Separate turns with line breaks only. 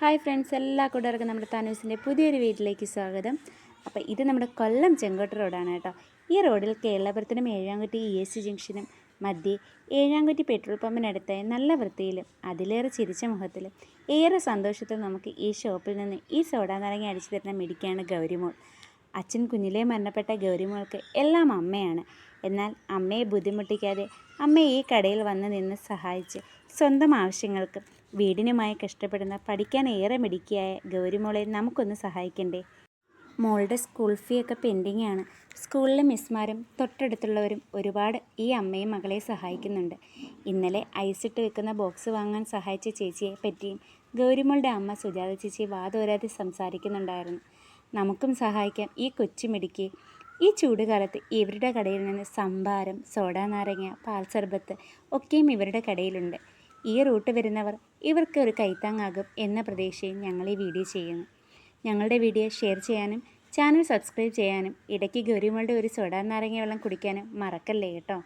Hi friends എല്ലാ കൂട്ടുകാർക്കും നമ്മുടെ താനൂസിന്റെ പുതിയൊരു വീട്ടിലേക്ക് സ്വാഗതം. അപ്പോൾ ഇത് നമ്മുടെ കൊല്ലം ചെങ്കോട്ട റോഡാണ് കേട്ടോ. ഈ റോഡിൽ കേരളപുരത്തിനും ഏഴാംകുറ്റി ഇ എസ് സി ജംഗ്ഷനും മധ്യേ ഏഴാംകുറ്റി പെട്രോൾ പമ്പിനടുത്ത് നല്ല വൃത്തിയിലും അതിലേറെ ചിരിച്ച മുഖത്തിലും ഏറെ സന്തോഷത്തിൽ നമുക്ക് ഈ ഷോപ്പിൽ നിന്ന് ഈ സോഡാ നാരങ്ങ അടിച്ചു തരുന്ന മിടിക്കാണ് ഗൗരിമോൾ. അച്ഛൻ കുഞ്ഞിലേ മരണപ്പെട്ട ഗൗരിമോൾക്ക് എല്ലാം അമ്മയാണ്. എന്നാൽ അമ്മയെ ബുദ്ധിമുട്ടിക്കാതെ അമ്മ ഈ കടയിൽ വന്ന് നിന്ന് സഹായിച്ച് സ്വന്തം ആവശ്യങ്ങൾക്ക് വീടിനുമായി കഷ്ടപ്പെടുന്ന പഠിക്കാൻ ഏറെ മിടുക്കിയായ ഗൗരിമോളെ നമുക്കൊന്ന് സഹായിക്കണ്ടേ? മോളുടെ സ്കൂൾ ഫീ ഒക്കെ പെൻഡിങ് ആണ് സ്കൂളിലെ മിസ്മാരും തൊട്ടടുത്തുള്ളവരും ഒരുപാട് ഈ അമ്മയും മകളെ സഹായിക്കുന്നുണ്ട്. ഇന്നലെ ഐസിട്ട് വെക്കുന്ന ബോക്സ് വാങ്ങാൻ സഹായിച്ച ചേച്ചിയെ പറ്റിയും ഗൗരിമോളുടെ അമ്മ സുജാത ചേച്ചി വാതോരാതെ സംസാരിക്കുന്നുണ്ടായിരുന്നു. നമുക്കും സഹായിക്കാം ഈ കൊച്ചുമിടുക്കി ഈ ചൂടുകാലത്ത് ഇവരുടെ കടയിൽ നിന്ന് സംഭാരം സോഡ നാരങ്ങ പാൽ സർബത്ത് ഒക്കെയും ഇവരുടെ കടയിലുണ്ട്. ഈ റൂട്ട് വരുന്നവർ ഇവർക്ക് ഒരു കൈത്താങ്ങാകും എന്ന പ്രതീക്ഷയും ഞങ്ങൾ ഈ വീഡിയോ ചെയ്യുന്നു. ഞങ്ങളുടെ വീഡിയോ ഷെയർ ചെയ്യാനും ചാനൽ സബ്സ്ക്രൈബ് ചെയ്യാനും ഇടയ്ക്ക് ഗൗരിമളുടെ ഒരു സോഡ നാരങ്ങ വെള്ളം കുടിക്കാനും മറക്കല്ലേ കേട്ടോ?